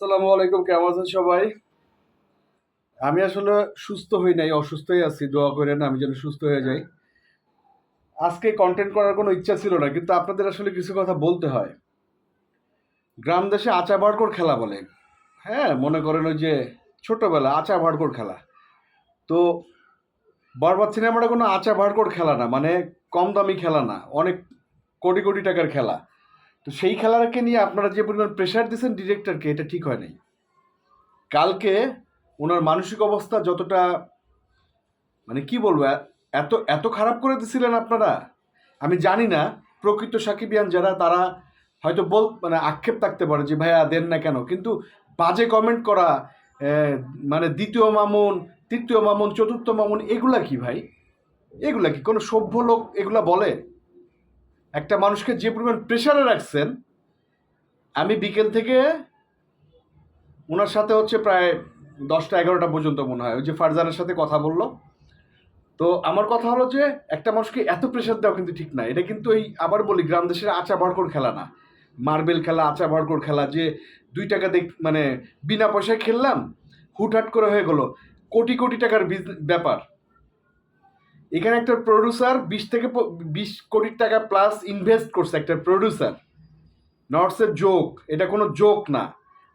আসসালামু আলাইকুম, কেমন আছেন সবাই? আমি আসলে সুস্থ হই নাই, অসুস্থই আছি, দোয়া করেন, আমি যেন সুস্থ হয়ে যাই। আজকে কন্টেন্ট করার কোনো ইচ্ছা ছিল না, কিন্তু আপনাদের আসলে কিছু কথা বলতে হয়। গ্রাম দেশে আচা ভাড়কর খেলা বলে। হ্যাঁ মনে করেন ওই যে ছোটবেলা আচা ভাড়কর খেলা। তো বরবাদ সিনেমাটা কোনো আচা ভাড়কর খেলা না মানে কম দামি খেলা না, অনেক কোটি কোটি টাকার খেলা। তো সেই খেলাকে নিয়ে আপনারা যে পরিমাণ প্রেশার দিয়েছেন ডিরেক্টরকে এটা ঠিক হয় নাই। কালকে ওনার মানসিক অবস্থা যতটা মানে কি বলব এত এত খারাপ করে দিছিলেন আপনারা, আমি জানি না। প্রকৃত সাকিবিয়ান যারা, তারা হয়তো বল মানে আক্ষেপ থাকতে পারে যে, ভাইয়া, দেন না কেন? কিন্তু বাজে কমেন্ট করা মানে দ্বিতীয় মামুন, তৃতীয় মামুন, চতুর্থ মামুন, এগুলা কি ভাই? এগুলা কি কোনো সভ্য লোক এগুলা বলে? একটা মানুষকে যে পরিমাণ প্রেশারে রাখছেন, আমি বিকেল থেকে ওনার সাথে হচ্ছে প্রায় দশটা এগারোটা পর্যন্ত মনে হয়। ওই যে ফারজানের সাথে কথা বলল। তো আমার কথা হলো যে, একটা মানুষকে এত প্রেশার দেওয়া কিন্তু ঠিক না। এটা কিন্তু এই আবার বলি, গ্রাম দেশের আচা ভরকর খেলা না। মার্বেল খেলা আচা ভরকর খেলা, যে দুই টাকা দেখ মানে বিনা পয়সায় খেললাম, হুটহাট করে হয়ে গেলো। কোটি কোটি টাকার ব্যাপার। এখানে একটা প্রডিউসার বিশ থেকে বিশ কোটি টাকা প্লাস ইনভেস্ট করছে একটা প্রডিউসার নটস এ জোক এটা কোনো জোক না।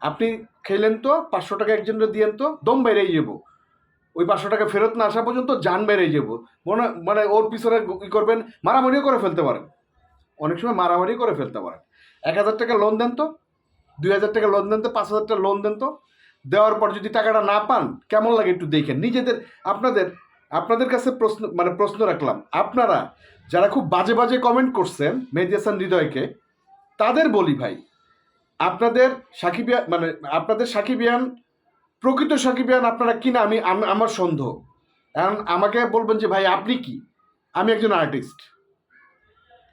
আপনি খেলেন তো, পাঁচশো টাকা একজনকে দিয়েন তো, দম বেড়েই যাব। ওই পাঁচশো টাকা ফেরত না আসা পর্যন্ত যান বেড়েই যাব। মনে মানে ওর পিছনে ই করবেন, মারামারিও করে ফেলতে পারেন। অনেক সময় মারামারি করে ফেলতে পারেন। এক হাজার টাকা লোন দেন তো, দুই হাজার টাকা লোন দেন তো, পাঁচ হাজার টাকা লোন দেন তো। দেওয়ার পর যদি টাকাটা না পান, কেমন লাগে একটু দেখেন। নিজেদের, আপনাদের আপনাদের কাছে প্রশ্ন মানে প্রশ্ন রাখলাম। আপনারা যারা খুব বাজে বাজে কমেন্ট করছেন মেহেদি হাসান হৃদয়কে, তাদের বলি ভাই, আপনাদের সাকিবিয়ান মানে আপনাদের সাকিবিয়ান প্রকৃত সাকিবিয়ান আপনারা কিনা আমি আমার সন্দেহ। এখন আমাকে বলবেন যে, ভাই, আপনি কি? আমি একজন আর্টিস্ট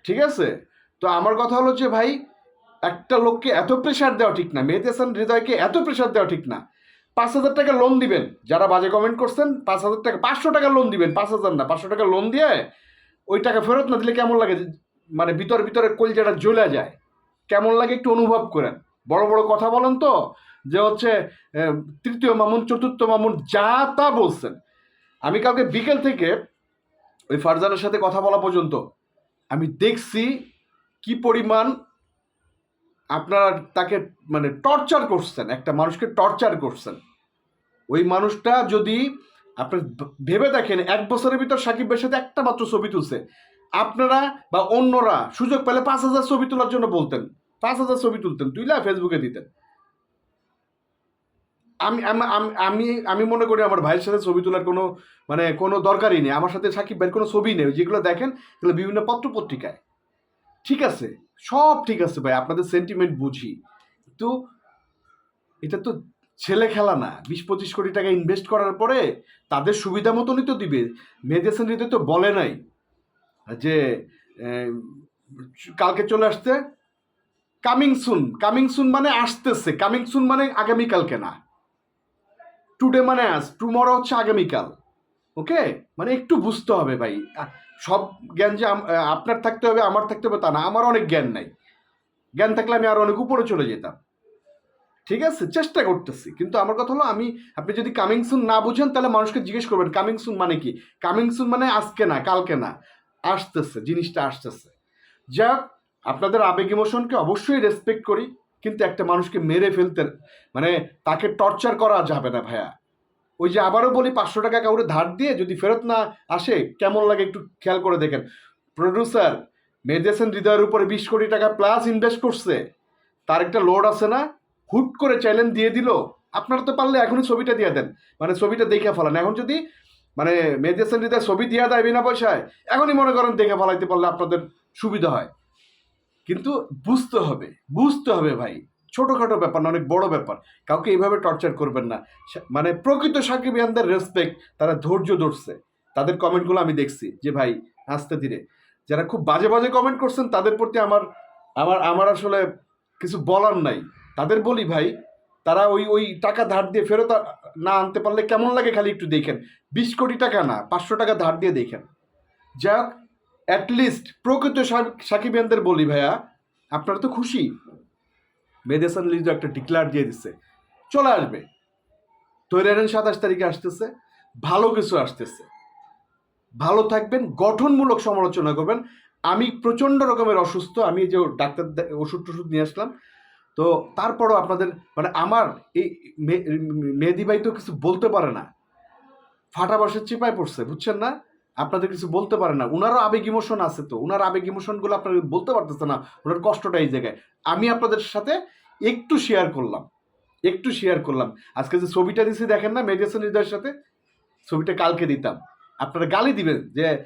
ঠিক আছে? তো আমার কথা হলো যে, ভাই, একটা লোককে এত প্রেশার দেওয়া ঠিক না। মেহেদি হাসান হৃদয়কে এত প্রেশার দেওয়া ঠিক না। পাঁচ হাজার টাকা লোন দিবেন। যারা বাজে কমেন্ট করছেন, পাঁচ হাজার টাকা, পাঁচশো টাকা লোন দিবেন, পাঁচ হাজার না, পাঁচশো টাকা লোন দিয়ে ওই টাকা ফেরত না দিলে কেমন লাগে? মানে ভিতর ভিতরে কলজাটা জ্বলে যায়। কেমন লাগে একটু অনুভব করেন। বড় বড় কথা বলেন তো, যে হচ্ছে তৃতীয় মামুন, চতুর্থ মামুন, যা তা বলছেন। আমি কালকে বিকেল থেকে ওই ফারজানের সাথে কথা বলা পর্যন্ত আমি দেখছি কি পরিমাণ আপনারা তাকে মানে টর্চার করছেন, একটা মানুষকে টর্চার করছেন। ওই মানুষটা যদি আপনি ভেবে দেখেন, এক বছরের ভিতর সাকিব ভাইয়ের সাথে একটা মাত্র ছবি তুলছে। আপনারা বা অন্যরা সুযোগ পেলে পাঁচ হাজার ছবি তোলার জন্য বলতেন। পাঁচ হাজার ছবি তুলতেন, তুইলা ফেসবুকে দিতেন। আমি, আম- আম- মনে করি আমার ভাইয়ের সাথে ছবি তোলার কোনো মানে কোনো দরকারই নেই। আমার সাথে সাকিব ভাইয়ের কোনো ছবি নেই। যেগুলো দেখেন, এগুলো বিভিন্ন পত্র পত্রিকায় ঠিক আছে, সব ঠিক আছে ভাই, আপনাদের সেন্টিমেন্ট বুঝি। কিন্তু এটা তো ছেলে খেলা না, বিশ পঁচিশ কোটি টাকা ইনভেস্ট করার পরে তাদের সুবিধা মতনই তো দিবে মেহেদিয়াসান হৃদয় তো বলে নাই যে কালকে চলে আসতে কামিং সুন কামিং সুন মানে আসতেছে কামিং সুন মানে আগামীকালকে না। টুডে মানে আজ টুমরো হচ্ছে আগামীকাল। ওকে? মানে একটু বুঝতে হবে ভাই। সব জ্ঞান যে আপনার থাকতে হবে, আমার থাকতে হবে তা না। আমার অনেক জ্ঞান নাই। জ্ঞান থাকলে আমি আরও অনেক উপরে চলে যেতাম। ঠিক আছে? চেষ্টা করতেছি। কিন্তু আমার কথা হলো, আমি, আপনি যদি কামিং সুন না বুঝেন, তাহলে মানুষকে জিজ্ঞেস করবেন কামিং সুন মানে কি? কামিং সুন মানে আজকে না, কালকে না। আসতেছে, জিনিসটা আসতেছে। যাক, আপনাদের আবেগ ইমোশনকে অবশ্যই রেসপেক্ট করি। কিন্তু একটা মানুষকে মেরে ফেলতে মানে তাকে টর্চার করা যাবে না ভাইয়া। ওই যে আবারও বলি পাঁচশো টাকা কাউরে ধার দিয়ে যদি ফেরত না আসে, কেমন লাগে একটু খেয়াল করে দেখেন। প্রডিউসার মেহেদিয়াসেন হৃদয়ের উপরে বিশ কোটি টাকা প্লাস ইনভেস্ট করছে। তার একটা লোড আছে না? হুট করে চ্যালেঞ্জ দিয়ে দিল। আপনারা তো পারলে এখনই ছবিটা দিয়ে দেন। মানে ছবিটা দেখে ফেলান। এখন যদি মানে মেহেদিয়াসেন হৃদয় ছবি দিয়ে দেয় বিনা পয়সায়, এখনই মনে করেন দেখে ফেলাইতে পারলে আপনাদের সুবিধা হয়। কিন্তু বুঝতে হবে বুঝতে হবে ভাই। ছোটোখাটো ব্যাপার না, অনেক বড় ব্যাপার। কাউকে এইভাবে টর্চার করবেন না। মানে প্রকৃত সাকিব সাকিবিয়ানদের রেসপেক্ট তারা ধৈর্য ধরছে। তাদের কমেন্টগুলো আমি দেখছি যে, ভাই আস্তে ধীরে। যারা খুব বাজে বাজে কমেন্ট করছেন, তাদের প্রতি আমার আমার আমার আসলে কিছু বলার নাই। তাদের বলি, ভাই, তারা ওই ওই টাকা ধার দিয়ে ফেরত না আনতে পারলে কেমন লাগে খালি একটু দেখেন। বিশ কোটি টাকা না, পাঁচশো টাকা ধার দিয়ে দেখেন। যাক অ্যাটলিস্ট প্রকৃত সাকিবিয়ানদের বলি, ভাইয়া, আপনারা তো খুশি। মেদেসান লিজো একটা ডিক্লার দিয়ে দিচ্ছে চলে আসবে। তৈরি হন সাতাশ তারিখে আসতেছে। ভালো কিছু আসতেছে। ভালো থাকবেন, গঠনমূলক সমালোচনা করবেন। আমি প্রচণ্ড রকমের অসুস্থ, আমি যে ডাক্তার ওষুধ টষুধ নিয়ে আসলাম। তো তারপরও আপনাদের মানে আমার এই মেহেদি ভাই তো কিছু বলতে পারে না। ফাটা বাসের চিপায় পড়ছে, বুঝছেন না? আপনাদের কিছু বলতে পারে না। ওনারও আবেগ ইমোশন আছে তো। ওনার আবেগ ইমোশনগুলো আপনারা বলতে পারতেছে না ওনার কষ্টটা এই জায়গায়। আমি আপনাদের সাথে একটু শেয়ার করলাম। একটু শেয়ার করলাম। আজকে যে ছবিটা দিছি দেখেন না, মেডিসিন হৃদয়ের সাথে? ছবিটা কালকে দিতাম। আপনারা গালি দিবেন যে,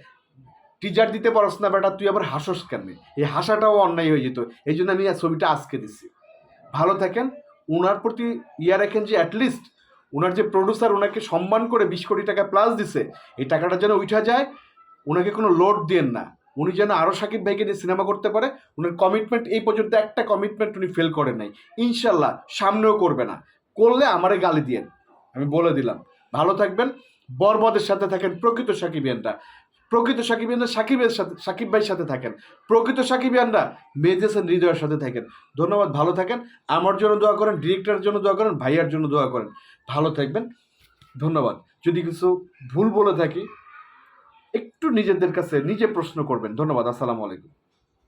টিজার দিতে পারস না বেটা, তুই আবার হাসস কেন এই হাসাটাও অন্যায় হয়ে যেত। এই জন্য আমি ছবিটা আজকে দিছি। ভালো থাকেন। ওনার প্রতি ইয়া রাখেন যে অ্যাটলিস্ট ওনার যে প্রডিউসার ওনাকে সম্মান করে বিশ কোটি টাকা প্লাস দিছে, এই টাকাটা যেন উঠা যায় ওনাকে কোনো লোড দেন না। উনি যেন আরও সাকিব ভাইকে নিয়ে সিনেমা করতে পারে, উনার কমিটমেন্ট এই পর্যন্ত একটা কমিটমেন্ট উনি ফেল করে নাই। ইনশাল্লাহ সামনেও করবে না। করলে আমারে গালি দিয়েন। আমি বলে দিলাম। ভালো থাকবেন। বরবদের সাথে থাকেন প্রকৃত সাকিবিয়ানরা প্রকৃত সাকিবিয়ানরা সাকিবের সাথে, সাকিব ভাইয়ের সাথে থাকেন। প্রকৃত সাকিবিয়ানরা মেজেসেন হৃদয়ের সাথে থাকেন। ধন্যবাদ, ভালো থাকেন। আমার জন্য দোয়া করেন, ডিরেক্টরের জন্য দোয়া করেন, ভাইয়ার জন্য দোয়া করেন। ভালো থাকবেন। ধন্যবাদ। যদি কিছু ভুল বলে থাকি, একটু নিজেদের কাছে নিজে প্রশ্ন করবেন। ধন্যবাদ, আসসালামু আলাইকুম।